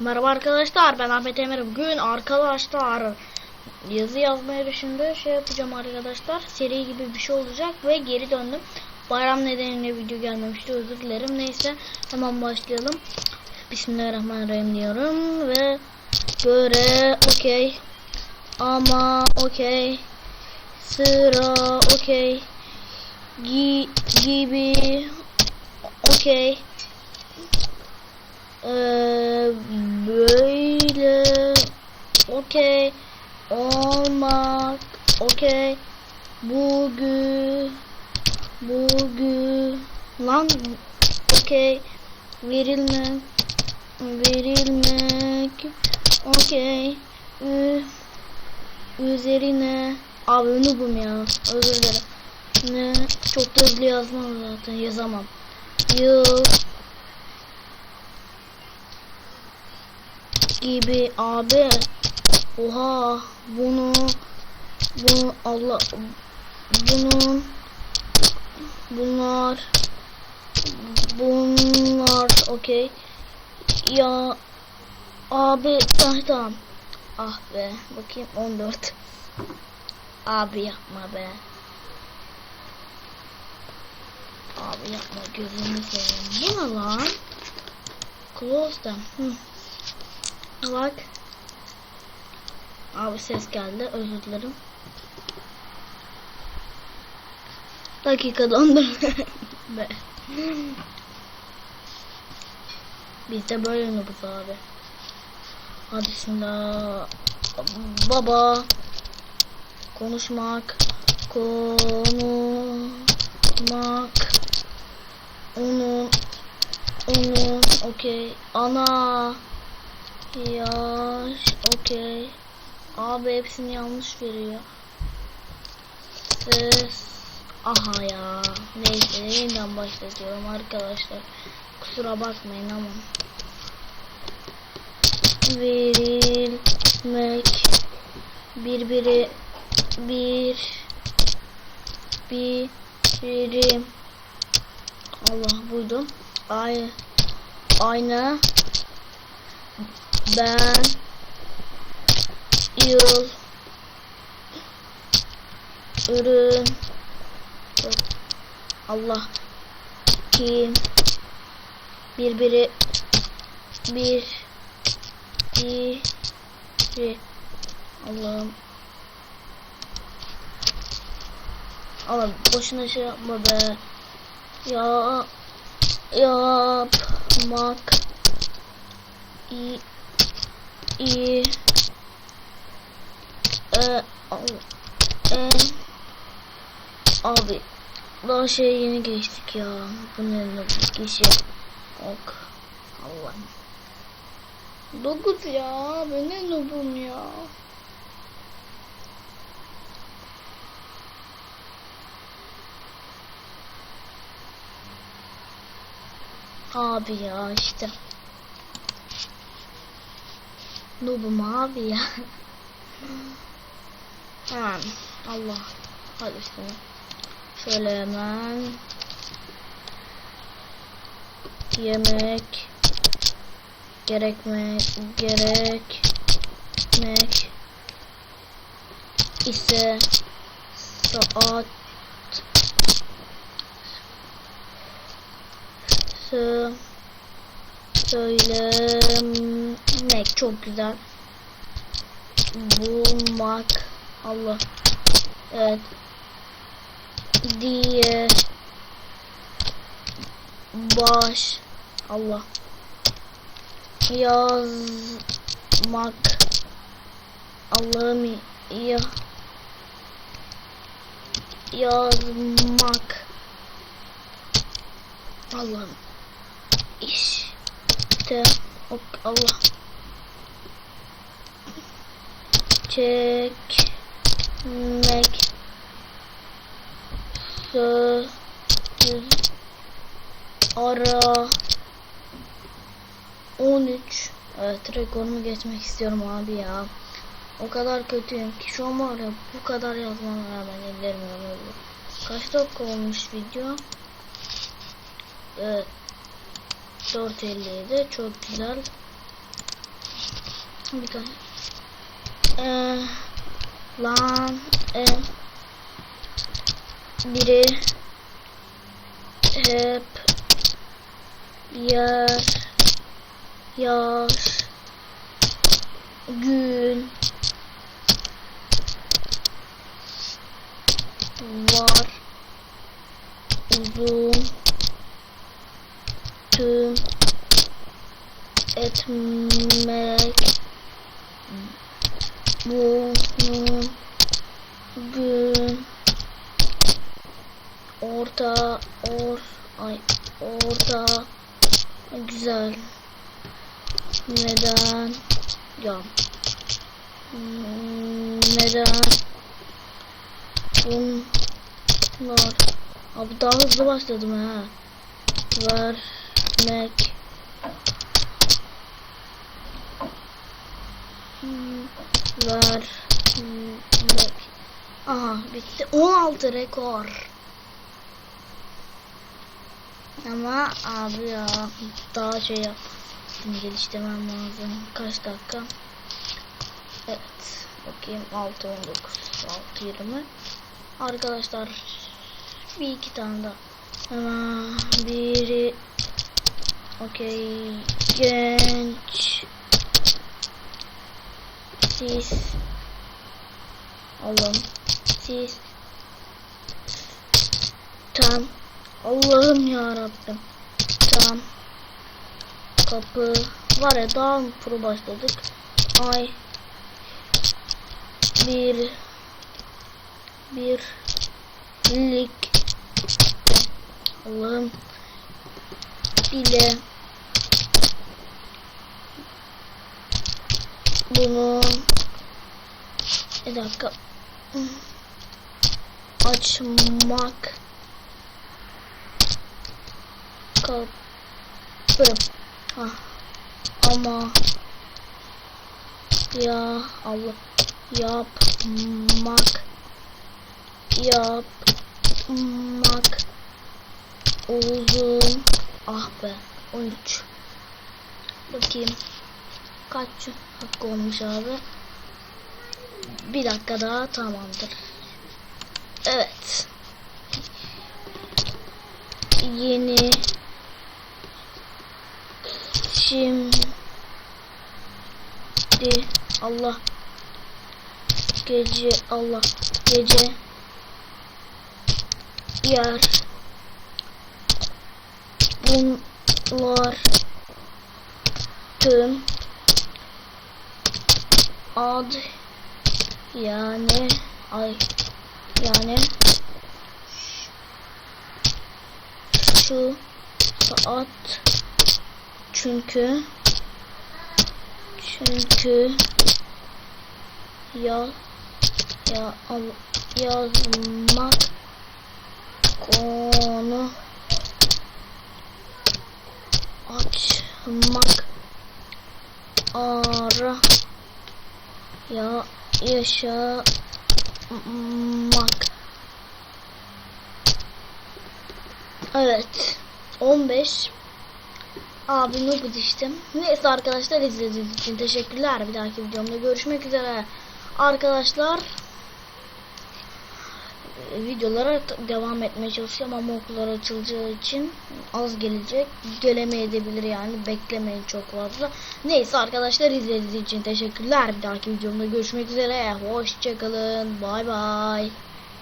Merhaba arkadaşlar ben Ahmet Emir. Bugün arkadaşlar yazı yazmayı düşündü. Şey yapacağım arkadaşlar. Seri gibi bir şey olacak ve geri döndüm. Bayram nedeniyle video gelmemişti. Özür dilerim. Neyse hemen başlayalım. Bismillahirrahmanirrahim diyorum ve göre okey ama okey sıra okey Gi gibi okey ee, böyle. Okey. Olmak. Okey. Bugün. Bugün. Lan. Okey. Verilmek. Verilmek. Okey. Üzerine. Abi noobum ya. Özür dilerim. Ne? Çok da hızlı yazmam zaten. Yazamam. Yıl gibi abi. Oha bunu bunu Allah bunun bunlar bunlar okey. Ya abi ah, tamam. Ah be bakayım 14 abi yapma be. Abi yapma gözünü seveyim. Bu ne lan? Close them Hı. Bak. Abi ses geldi. Özür dilerim. Dakika dondur. Be. Biz de böyle nubuz abi. Hadi şimdi baba konuşmak konuşmak onun onun okey ana Yaş, okey. Abi hepsini yanlış veriyor. Ses. Aha ya. Neyse yeniden başlatıyorum arkadaşlar. Kusura bakmayın ama. Verilmek. Birbiri. Bir. Bir. Birim. Allah buydu. Ay. Aynı ben yıl ürün Allah kim birbiri bir biri Allah'ım Allah'ım boşuna şey yapma be. Ya yapmak iyi iyi e, e, abi daha şey yeni geçtik ya. Bu ne bu kişi ok Allah'ım. 9 ya ben ne nubum ya? Abi ya işte Noob'um abi ya. Hemen Allah. Hadi şimdi. Şöyle hemen. Yemek. Gerekmek. Gerekmek. ise saat Sı söylemek çok güzel. Bulmak Allah. Evet. Diye baş Allah. Yazmak Allah'ım ya. Yazmak Allah'ım işte. Ok Allah. Çekmek söz ara. 13 evet rekorumu geçmek istiyorum abi ya. O kadar kötüyüm ki şu an var ya bu kadar yazmama rağmen ellerim yanıyordu kaç dakika olmuş video? Evet 4.57 çok güzel. Bir tane. Ee, lan e, biri hep yer yaş gün. Var uzun tüm etmek bunun gün orta or ay orta güzel. Neden? Ya. Neden? Bunlar. Abi daha hızlı başladım ha. Vermek Hmm, vermek aha bitti. 16 rekor. Ama abi ya daha şey yap. Geliştirmem lazım. Kaç dakika? Evet. Bakayım. 6 19 6 20. Arkadaşlar bir iki tane daha. Hemen biri Okey. Genç. Siz. Allah'ım. Siz. Tam. Allah'ım ya Rabbim. Tam. Kapı. Var ya daha pro başladık. Ay bir bir lik Allah'ım bile. Bunu bir dakika. Açmak. Kapı. Ha ama ya Allah. Yapmak. Yapmak. Uzun ah be? 13 bakayım. Kaç dakika olmuş abi? Bir dakika daha tamamdır. Evet. Yeni. Şimdi. Allah. Gece. Allah. Gece. Yer. Bunlar tüm. Ad. Yani ay. Yani. Şu saat çünkü. Çünkü. Ya ya yazmak konu açmak ara ya yaşamak evet 15 Abi ne işte. Neyse arkadaşlar izlediğiniz için teşekkürler. Bir dahaki videomda görüşmek üzere. Arkadaşlar videolara devam etmeye çalışıyorum ama okullar açılacağı için az gelecek. Gelemeyebilir yani. Beklemeyin çok fazla. Neyse arkadaşlar izlediğiniz için teşekkürler. Bir dahaki videomda görüşmek üzere. Hoşçakalın. Bay bay.